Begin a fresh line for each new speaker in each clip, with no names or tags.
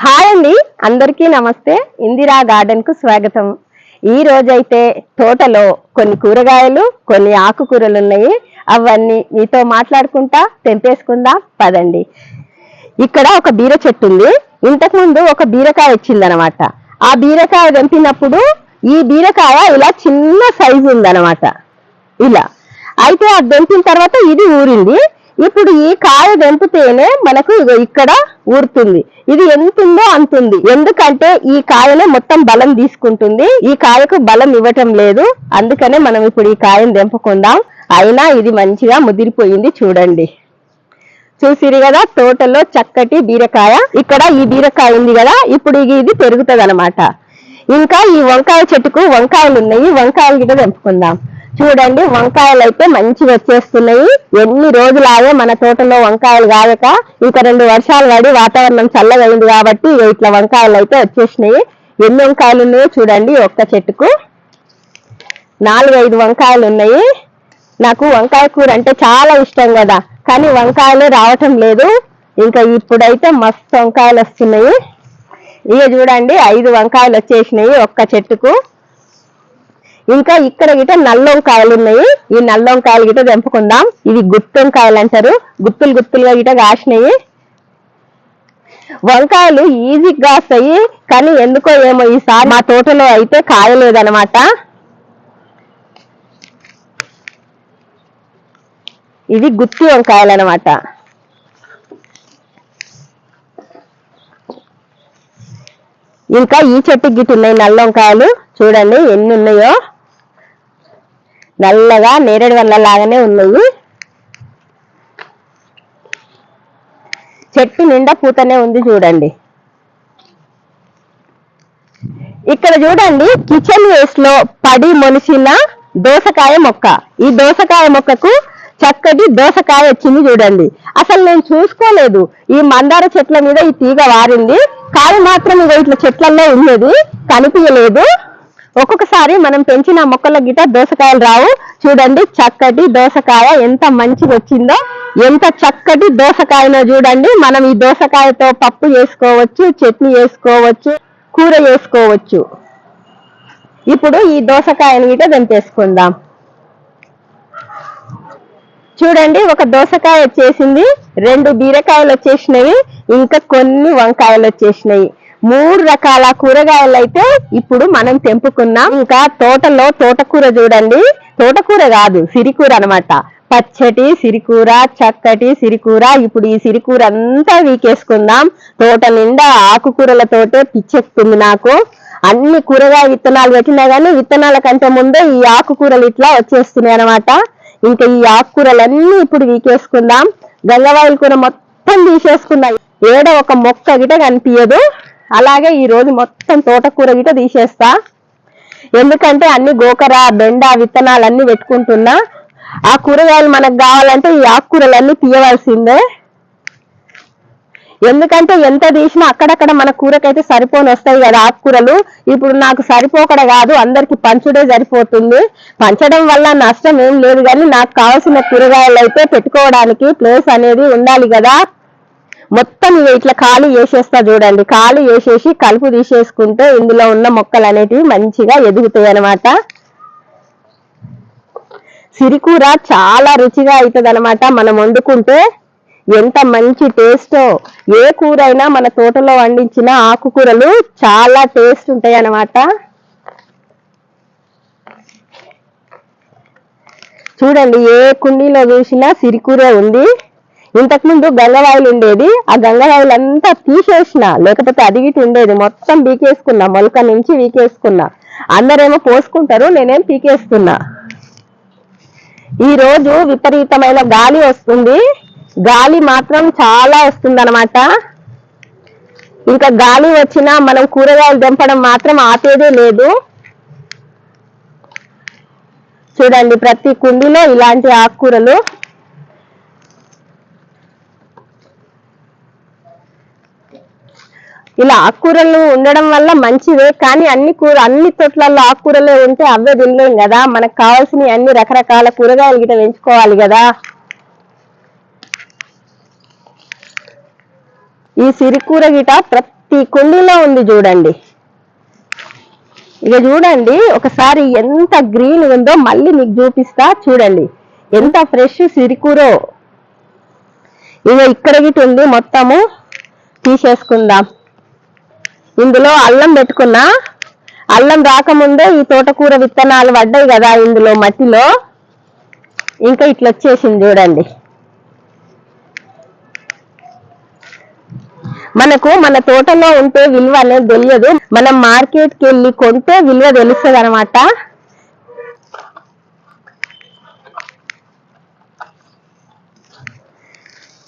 Hi అండి. అందరికీ నమస్తే. ఇందిరా గార్డెన్కు స్వాగతం. ఈ రోజైతే తోటలో కొన్ని కూరగాయలు కొన్ని ఆకుకూరలు ఉన్నాయి. అవన్నీ మీతో మాట్లాడుకుంటా తెంపేసుకుందాం. పదండి. ఇక్కడ ఒక బీర చెట్టు ఉంది. ఇంతకు ముందు ఒక బీరకాయ వచ్చిందనమాట ఆ బీరకాయ తెంపినప్పుడు ఈ బీరకాయ ఇలా చిన్న సైజు ఉందన్నమాట ఇలా. అయితే అది తెంపిన తర్వాత ఇది ఊరింది. ఇప్పుడు ఈ కాయ తెంపితేనే మనకు ఇక్కడ ఊరుతుంది. ఇది ఎంత ఉందో ఎందుకంటే ఈ కాయనే మొత్తం బలం తీసుకుంటుంది. ఈ కాయకు బలం ఇవ్వటం లేదు. అందుకనే మనం ఇప్పుడు ఈ కాయను తెంపుకుందాం. అయినా ఇది మంచిగా ముదిరిపోయింది చూడండి. చూసిరు కదా తోటలో చక్కటి బీరకాయ. ఇక్కడ ఈ బీరకాయ ఉంది కదా ఇప్పుడు ఇది పెరుగుతుంది ఇంకా ఈ వంకాయ చెట్టుకు వంకాయలు ఉన్నాయి వంకాయలు గిట తెంపుకుందాం. చూడండి వంకాయలు అయితే మంచిగా వచ్చేస్తున్నాయి. ఎన్ని రోజులాగే మన తోటలో వంకాయలు కాయక ఇంకా రెండు వర్షాలు పడి వాతావరణం చల్లగా కాబట్టి ఇట్లా వంకాయలు అయితే వచ్చేసినాయి. ఎన్ని వంకాయలు ఉన్నాయో చూడండి ఒక్క చెట్టుకు. నాలుగు ఐదు వంకాయలు ఉన్నాయి. నాకు వంకాయ కూర అంటే చాలా ఇష్టం కదా. కానీ వంకాయలు రావటం లేదు. ఇంకా ఇప్పుడైతే మస్తు వంకాయలు వస్తున్నాయి. ఇక చూడండి ఐదు వంకాయలు వచ్చేసినాయి ఒక్క చెట్టుకు. ఇంకా ఇక్కడ గిట నల్ల వంకాయలు ఉన్నాయి. ఈ నల్లొంకాయలు గిట తెంపుకుందాం. ఇవి గుత్తొంకాయలు అంటారు. గుత్తులు గుత్తులుగా గిట కాసినాయి. వంకాయలు ఈజీగా కాస్తాయి. కానీ ఎందుకో ఏమో ఈసారి మా తోటలో అయితే కాయలేదన్నమాట. ఇది గుత్తి వంకాయలు అనమాట ఇంకా ఈ చెట్టు గిట్టు ఉన్నాయి నల్ల వంకాయలు చూడండి ఎన్ని ఉన్నాయో. నల్లగా నేరేడు వల్ల లాగానే ఉన్నాయి. చెట్టు నిండా పూతనే ఉంది చూడండి. ఇక్కడ చూడండి కిచెన్ వేస్ట్లో పడి మొలిసిన దోసకాయ మొక్క. ఈ దోసకాయ మొక్కకు చక్కటి దోసకాయ వచ్చింది చూడండి. అసలు నేను చూసుకోలేదు. ఈ మందార చెట్ల మీద ఈ తీగ వారింది. కాయ మాత్రం ఇక ఇట్లా చెట్లలో ఉండేది కనిపించలేదు. ఒక్కొక్కసారి మనం పెంచిన మొక్కల గిట దోసకాయలు రావు. చూడండి చక్కటి దోసకాయ ఎంత మంచిగా వచ్చిందో. ఎంత చక్కటి దోసకాయనో చూడండి. మనం ఈ దోసకాయతో పప్పు చేసుకోవచ్చు చట్నీ చేసుకోవచ్చు కూర చేసుకోవచ్చు ఇప్పుడు ఈ దోసకాయని గిట దంపేసుకుందాం. చూడండి ఒక దోసకాయ వచ్చేసింది. రెండు బీరకాయలు వచ్చేసినాయి ఇంకా కొన్ని వంకాయలు వచ్చేసినాయి మూడు రకాల కూరగాయలు అయితే ఇప్పుడు మనం తెంపుకున్నాం. ఇంకా తోటలో తోటకూర చూడండి. తోటకూర కాదు సిరికూర అన్నమాట. పచ్చటి సిరికూర చక్కటి సిరికూర. ఇప్పుడు ఈ సిరికూర అంతా వీకేసుకుందాం. తోట నిండా ఆకుకూరలతోటే పిచ్చెక్కుతుంది నాకు. అన్ని కూరగాయ విత్తనాలు పెట్టినా గానీ విత్తనాల కంటే ముందే ఈ ఆకుకూరలు ఇట్లా వచ్చేస్తున్నాయి అన్నమాట. ఇంకా ఈ ఆకుకూరలన్నీ ఇప్పుడు వీకేసుకుందాం. గంగవాయిల కూర మొత్తం తీసేసుకుందాం ఏడ ఒక మొక్క గిట కనిపించదు అలాగే ఈ రోజు మొత్తం తోటకూర గిట తీసేస్తా. ఎందుకంటే అన్ని గోకర బెండ విత్తనాలు అన్ని పెట్టుకుంటున్నా. ఆ కూరగాయలు మనకు కావాలంటే ఈ ఆకుకూరలన్నీ తీయవలసిందే. ఎందుకంటే ఎంత తీసినా అక్కడక్కడ మన కూరకైతే సరిపోని వస్తాయి కదా ఆకుకూరలు. ఇప్పుడు నాకు సరిపోకడ కాదు అందరికి పంచుడే సరిపోతుంది. పంచడం వల్ల నష్టం ఏం లేదు కానీ నాకు కావాల్సిన కూరగాయలు అయితే పెట్టుకోవడానికి ప్లేస్ అనేది ఉండాలి కదా. మొత్తం ఇక ఇట్లా ఖాళీ వేసేస్తా చూడండి. ఖాళీ వేసేసి కలుపు తీసేసుకుంటే ఇందులో ఉన్న మొక్కలు అనేటివి మంచిగా ఎదుగుతాయి అనమాట సిరికూర చాలా రుచిగా అవుతుంది అనమాట మనం వండుకుంటే ఎంత మంచి టేస్టో ఏ కూర అయినా మన తోటలో వండించిన ఆకుకూరలు చాలా టేస్ట్ ఉంటాయి అన్నమాట. చూడండి ఏ కుండీలో చూసినా సిరికూర ఉంది. ఇంతకు ముందు గంగవాయిలు ఉండేది. ఆ గంగవాయిలు అంతా తీసేసిన. లేకపోతే అది ఉండేది. మొత్తం పీకేసుకున్నా. మొలక నుంచి వీకేసుకున్నా అందరేమో పోసుకుంటారు. నేనేం పీకేస్తున్నా. ఈ రోజు విపరీతమైన గాలి వస్తుంది. గాలి మాత్రం చాలా వస్తుంది అనమాట ఇంకా గాలి వచ్చినా మనం కూరగాయలు తెంపడం మాత్రం ఆపేదే లేదు. చూడండి ప్రతి కుండీలో ఇలాంటి ఆకుకూరలు ఇలా ఆకుకూరలు ఉండడం వల్ల మంచిదే కానీ అన్ని కూర అన్ని తోటలలో ఆకుకూరలే ఉంటే అవే తినలేం కదా. మనకు కావాల్సిన అన్ని రకరకాల కూరగాయలు గిట పెంచుకోవాలి కదా. ఈ సిరికూర గిట ప్రతి ప్రతి కుండీలో ఉంది చూడండి. ఇక చూడండి ఒకసారి ఎంత గ్రీన్ ఉందో మళ్ళీ మీకు చూపిస్తా చూడండి. ఎంత ఫ్రెష్ సిరికూరో. ఇక ఇక్కడ గిట్ ఉంది మొత్తము. తీసేసుకుందాం. ఇందులో అల్లం పెట్టుకున్నా. అల్లం రాకముందే ఈ తోటకూర విత్తనాలు పడ్డాయి కదా ఇందులో మట్టిలో. ఇంకా ఇట్లా వచ్చేసింది చూడండి. మనకు మన తోటలో ఉంటే విలువ అనేది తెలియదు. మనం మార్కెట్కి వెళ్ళి కొంటే విలువ తెలుస్తుంది అనమాట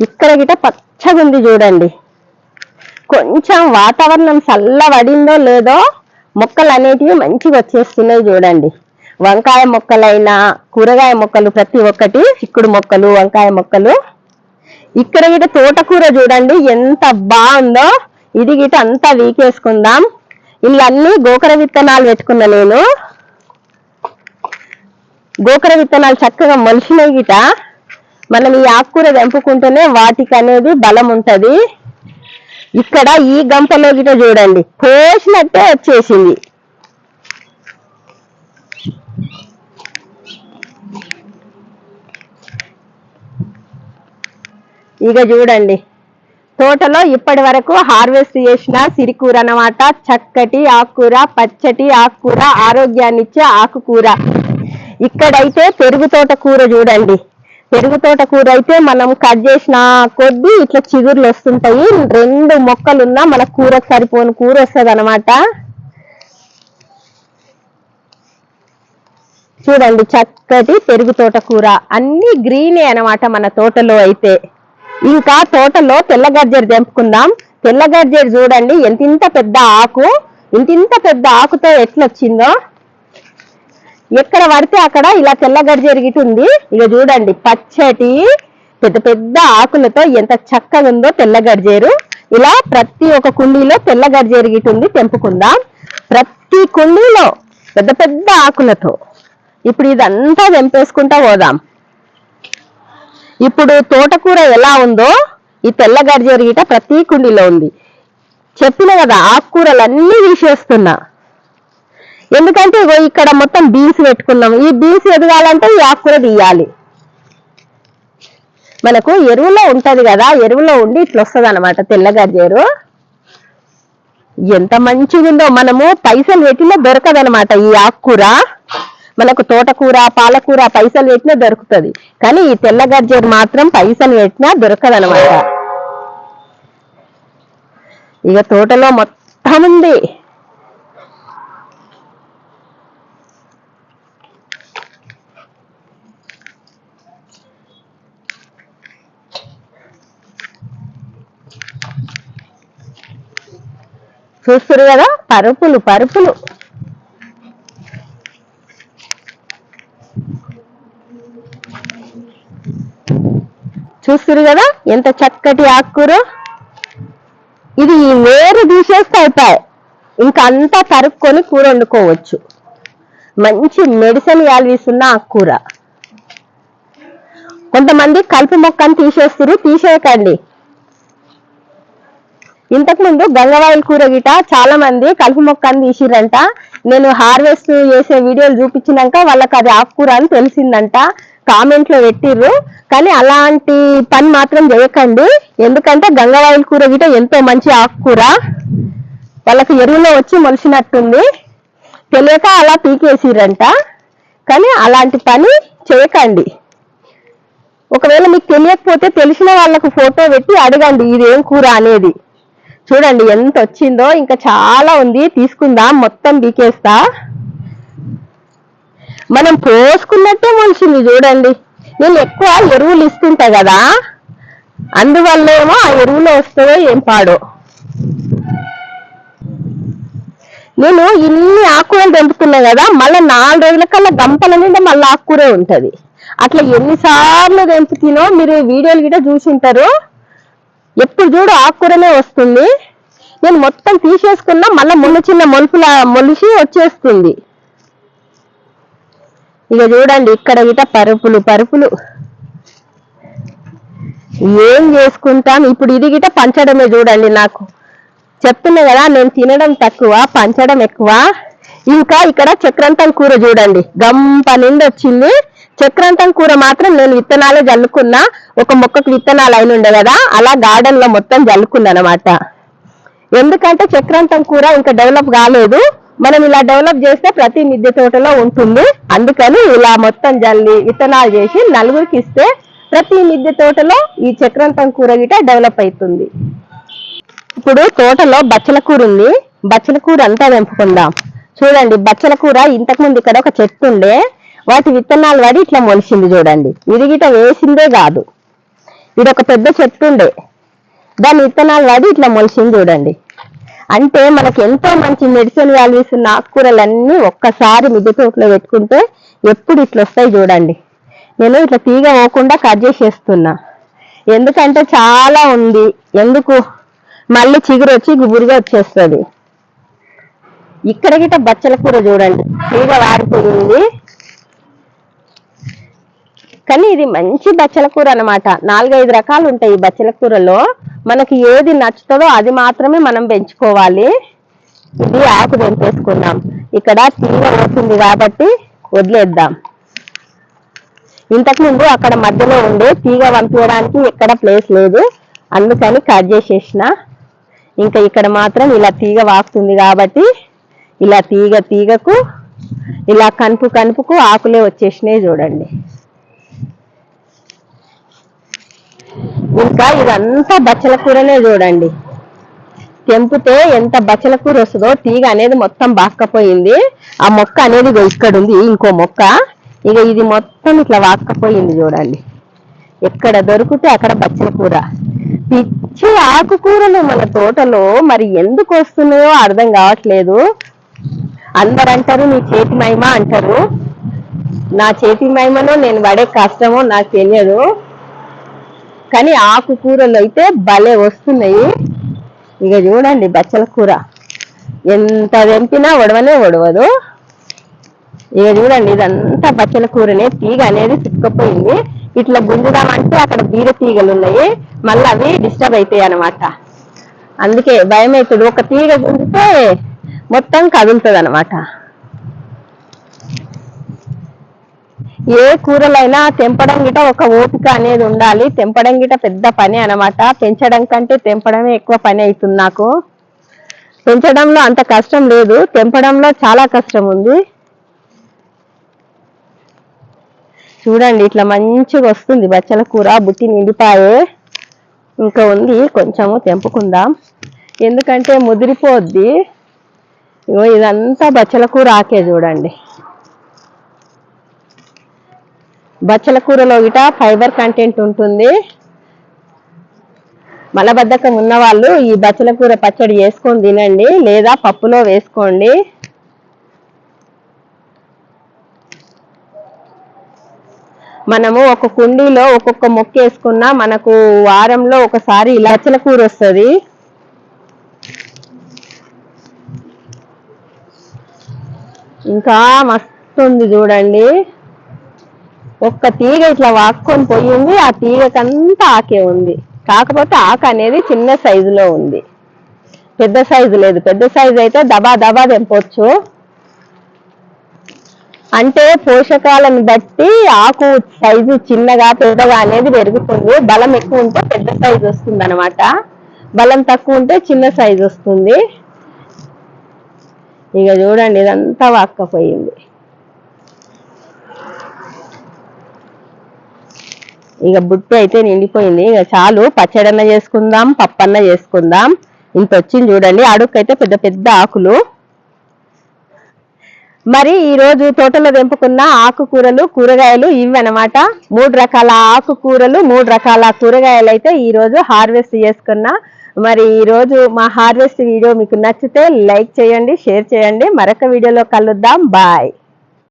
ఇక్కడ గిట పచ్చగా ఉంది చూడండి. కొంచెం వాతావరణం చల్లబడిందో లేదో మొక్కలు అనేటివి మంచిగా వచ్చేస్తున్నాయి చూడండి. వంకాయ మొక్కలైనా కూరగాయ మొక్కలు ప్రతి ఒక్కటి చిక్కుడు మొక్కలు వంకాయ మొక్కలు. ఇక్కడ గిట తోటకూర చూడండి ఎంత బాగుందో. ఇది గిట అంతా వీకేసుకుందాం. ఇళ్ళన్నీ గోకర విత్తనాలు పెట్టుకున్నా నేను. గోకర విత్తనాలు చక్కగా మలిసినాయి గిట. మనం ఈ ఆకుకూర తెంపుకుంటేనే వాటికి అనేది బలం ఉంటది. ఇక్కడ ఈ గంపలో గిట చూడండి. పోసినట్టే వచ్చేసింది. ఇక చూడండి. తోటలో ఇప్పటి వరకు హార్వెస్ట్ చేసిన సిరికూర అనమాట చక్కటి ఆకుకూర పచ్చటి ఆకుకూర ఆరోగ్యాన్నిచ్చే ఆకుకూర. ఇక్కడైతే పెరుగు తోట కూర చూడండి. పెరుగు తోట కూర అయితే మనం కట్ చేసిన కొద్దీ ఇట్లా చిగుర్లు వస్తుంటాయి. రెండు మొక్కలున్నా మన కూరకు సరిపోని కూర వస్తుంది అనమాట చూడండి చక్కటి పెరుగు తోట కూర. అన్ని గ్రీనే అన్నమాట మన తోటలో అయితే. ఇంకా తోటలో తెల్లగర్జరి తెంపుకుందాం. తెల్లగర్జరి చూడండి ఎంత ఇంత పెద్ద ఆకు ఇంత ఇంత పెద్ద ఆకుతో ఎట్లొచ్చిందో. ఎక్కడ పడితే అక్కడ ఇలా తెల్లగడి జరిగిటుంది ఉంది. ఇక చూడండి పచ్చటి పెద్ద పెద్ద ఆకులతో ఎంత చక్కగా ఉందో తెల్లగడ్జేరు ఇలా ప్రతి ఒక్క కుండీలో తెల్ల గర్జేరు ఉంది తెంపుకుందాం. ప్రతి కుండీలో పెద్ద పెద్ద ఆకులతో. ఇప్పుడు ఇదంతా తెంపేసుకుంటా పోదాం. ఇప్పుడు తోటకూర ఎలా ఉందో ఈ తెల్ల జరిగిట గిట ప్రతి కుండీలో ఉంది. చెప్పిన కదా ఆకుకూరలన్నీ తీసేస్తున్నా. ఎందుకంటే ఇగో ఇక్కడ మొత్తం బీన్స్ పెట్టుకున్నాం ఈ బీన్స్ ఎదగాలంటే ఈ ఆకుకూర తీయాలి. మనకు ఎరువులో ఉంటది కదా ఎరువులో ఉండి ఇట్లా వస్తుంది అనమాట తెల్ల ఎంత మంచిగుందో మనము పైసలు పెట్టినా దొరకదనమాట ఈ ఆకుకూర. మనకు తోటకూర పాలకూర పైసలు పెట్టినా దొరుకుతుంది. కానీ ఈ తెల్లగర్జేరు మాత్రం పైసలు పెట్టినా దొరకదనమాట ఇక తోటలో మొత్తం ఉంది. చూస్తారు కదా? పరుపులు పరుపులు. చూస్తారు కదా? ఎంత చక్కటి ఆకుకూర ఇది ఈ వేరు తీసేస్తే అయిపోయాయి. ఇంకా అంతా తరుక్కొని కూర వండుకోవచ్చు. మంచి మెడిసిన్ వాల్యూస్ ఉన్న ఆకుకూర కొంతమంది కలుపు మొక్కను తీసేస్తారు తీసేయకండి. ఇంతకు ముందు గంగవాయిల కూర గిట చాలా మంది కలుపు మొక్కను తీసిరంట నేను హార్వెస్ట్ చేసే వీడియోలు చూపించినాక వాళ్ళకి అది ఆకుకూర అని తెలిసిందంట. కామెంట్లో పెట్టిర్రు. కానీ అలాంటి పని మాత్రం చేయకండి. ఎందుకంటే గంగవాయిల్ కూర గిట ఎంతో మంచి ఆకుకూర వాళ్ళకి ఎరువులో వచ్చి మొలిచినట్టుంది తెలియక అలా పీకేసిరంట కానీ అలాంటి పని చేయకండి. ఒకవేళ మీకు తెలియకపోతే తెలిసిన వాళ్ళకు ఫోటో పెట్టి అడగండి ఇదేం కూర అనేది. చూడండి ఎంత వచ్చిందో ఇంకా చాలా ఉంది. తీసుకుందాం మొత్తం బీకేస్తా. మనం పోసుకున్నట్టే మనిషింది చూడండి. నేను ఎక్కువ ఎరువులు ఇస్తుంటా కదా. అందువల్ల ఏమో ఆ ఎరువులో వస్తుందో ఏం పాడో. నేను ఇన్ని ఆకుకూరలు తెంపుతున్నా కదా మళ్ళీ నాలుగు రోజుల కల్లా గంపల నిండా మళ్ళీ ఆకుకూరే ఉంటది. అట్లా ఎన్నిసార్లు తెంపుతినో మీరు వీడియోలు కూడా చూసింటారు. ఎప్పుడు చూడు ఆకుకూరనే వస్తుంది. నేను మొత్తం తీసేసుకున్నా మళ్ళీ మొన్న చిన్న మొలుపులా మొలిసి వచ్చేస్తుంది. ఇక చూడండి ఇక్కడ గిట పరుపులు పరుపులు. ఏం చేసుకుంటాం? ఇప్పుడు ఇది గిట పంచడమే చూడండి నాకు. చెప్తున్నా కదా నేను తినడం తక్కువ పంచడం ఎక్కువ. ఇంకా ఇక్కడ చక్రంతం కూర చూడండి. గంప నిండి వచ్చింది చక్రంతం కూర మాత్రం నేను విత్తనాలే జల్లుకున్నా ఒక మొక్కకు విత్తనాలు అయిన ఉండే కదా అలా గార్డెన్లో మొత్తం జల్లుకున్నా అనమాట ఎందుకంటే చక్రాంతం కూర ఇంకా డెవలప్ కాలేదు. మనం ఇలా డెవలప్ చేస్తే ప్రతి మిద్దె తోటలో ఉంటుంది. అందుకని ఇలా మొత్తం జల్లి విత్తనాలు చేసి నలుగురికి ఇస్తే ప్రతి మిద్దె తోటలో ఈ చక్రాంతం కూర గిట డెవలప్ అవుతుంది ఇప్పుడు తోటలో బచ్చల కూర ఉంది. బచ్చల కూర అంతా తెంపుకుందాం చూడండి బచ్చల కూర ఇంతకు ముందు ఇక్కడ ఒక చెట్టు ఉండే. వాటి విత్తనాలు పడి ఇట్లా మొలిసింది చూడండి. ఇది వేసిందే కాదు. ఇది ఒక పెద్ద చెట్టు ఉండే. దాని విత్తనాలు పడి ఇట్లా మొలిసింది చూడండి. అంటే మనకి ఎంతో మంచి మెడిసిన్ వాల్యూస్ ఉన్న ఆకుకూరలన్నీ ఒక్కసారి మిద్దె తోటలో పెట్టుకుంటే ఎప్పుడు ఇట్లా వస్తాయి చూడండి. నేను ఇట్లా తీగ పోకుండా కట్ చేసేస్తున్నా. ఎందుకంటే చాలా ఉంది. ఎందుకు? మళ్ళీ చిగురు వచ్చి గుబురుగా వచ్చేస్తుంది. ఇక్కడ గిట బచ్చల కూర చూడండి. తీగ వారిపోయింది కానీ ఇది మంచి బచ్చల కూర అనమాట నాలుగైదు రకాలు ఉంటాయి ఈ బచ్చల కూరలో. మనకి ఏది నచ్చుతుందో అది మాత్రమే మనం పెంచుకోవాలి. ఇది ఆకు తెంపేసుకుందాం. ఇక్కడ తీగ వస్తుంది కాబట్టి వదిలేద్దాం. ఇంతకు ముందు అక్కడ మధ్యలో ఉండే తీగ పంపించడానికి ఎక్కడ ప్లేస్ లేదు. అందుకని కట్ చేసేసిన. ఇంకా ఇక్కడ మాత్రం ఇలా తీగ వాకుతుంది కాబట్టి ఇలా తీగ తీగకు ఇలా కనుపు కనుపుకు ఆకులే వచ్చేసినాయి చూడండి. ఇంకా ఇదంతా బచ్చల కూరనే చూడండి. తెంపితే ఎంత బచ్చల కూర వస్తుందో తీగ అనేది మొత్తం బాక్కపోయింది. ఆ మొక్క అనేది ఇక్కడ ఉంది ఇంకో మొక్క. ఇక ఇది మొత్తం ఇట్లా వాక్కపోయింది చూడండి. ఎక్కడ దొరికితే అక్కడ బచ్చల కూర. పిచ్చి ఆకుకూరలు మన తోటలో మరి ఎందుకు వస్తున్నాయో అర్థం కావట్లేదు. అందరు అంటారు నీ చేతి మహిమ అంటారు. నా చేతి మహిమను నేను పడే కష్టమో నాకు తెలియదు. కానీ ఆకుకూరలు అయితే భలే వస్తున్నాయి. ఇక చూడండి బచ్చల కూర. ఎంత తెంపినా ఒడవనే ఒడవదు ఇక చూడండి ఇదంతా బచ్చల కూరనే తీగ అనేది చిక్కుపోయింది. ఇట్లా గుంజుదామంటే అక్కడ బీర తీగలు ఉన్నాయి. మళ్ళీ అవి డిస్టర్బ్ అవుతాయి అన్నమాట. అందుకే భయం అవుతుంది ఒక తీగ గుంజితే మొత్తం కదులుతుంది అనమాట ఏ కూరలైనా తెంపడం గిట ఒక ఓపిక అనేది ఉండాలి. తెంపడం గిట పెద్ద పని అనమాట పెంచడం కంటే తెంపడమే ఎక్కువ పని అవుతుంది నాకు. పెంచడంలో అంత కష్టం లేదు. తెంపడంలో చాలా కష్టం ఉంది. చూడండి ఇట్లా మంచిగా వస్తుంది. బచ్చల కూర బుట్టి నిండిపాయే. ఇంకా ఉంది. కొంచెము తెంపుకుందాం. ఎందుకంటే ముదిరిపోద్ది. ఇదంతా బచ్చల కూర ఆకే చూడండి. బచ్చల కూరలో గిట ఫైబర్ కంటెంట్ ఉంటుంది. మలబద్ధకం ఉన్న వాళ్ళు ఈ బచ్చల కూర పచ్చడి చేసుకొని తినండి లేదా పప్పులో వేసుకోండి. మనము ఒక కుండీలో ఒక్కొక్క మొక్క వేసుకున్నా మనకు వారంలో ఒకసారి లచ్చల కూర వస్తుంది. ఇంకా మస్తు ఉంది చూడండి. ఒక్క తీగ ఇట్లా వాక్కొని పోయింది ఆ తీగకంతా ఆకే ఉంది. కాకపోతే ఆక అనేది చిన్న సైజులో ఉంది. పెద్ద సైజు లేదు. పెద్ద సైజు అయితే దబా దబా తెంపొచ్చు. అంటే పోషకాలను బట్టి ఆకు సైజు చిన్నగా పెద్దగా అనేది పెరుగుతుంది. బలం ఎక్కువ ఉంటే పెద్ద సైజు వస్తుంది అనమాట బలం తక్కువ ఉంటే చిన్న సైజు వస్తుంది. ఇక చూడండి ఇదంతా వాక్కపోయింది. ఇక బుట్టు అయితే నిండిపోయింది. ఇక చాలు పచ్చడన్న చేసుకుందాం పప్పన్న చేసుకుందాం. ఇంత వచ్చింది చూడండి. అడుక్కైతే పెద్ద పెద్ద ఆకులు. మరి ఈ రోజు తోటలో తెంపుకున్న ఆకుకూరలు కూరగాయలు ఇవి అన్నమాట మూడు రకాల ఆకుకూరలు మూడు రకాల కూరగాయలు అయితే ఈ రోజు హార్వెస్ట్ చేసుకున్నా. మరి ఈ రోజు మా హార్వెస్ట్ వీడియో మీకు నచ్చితే లైక్ చేయండి షేర్ చేయండి. మరొక వీడియోలో కలుద్దాం. బాయ్.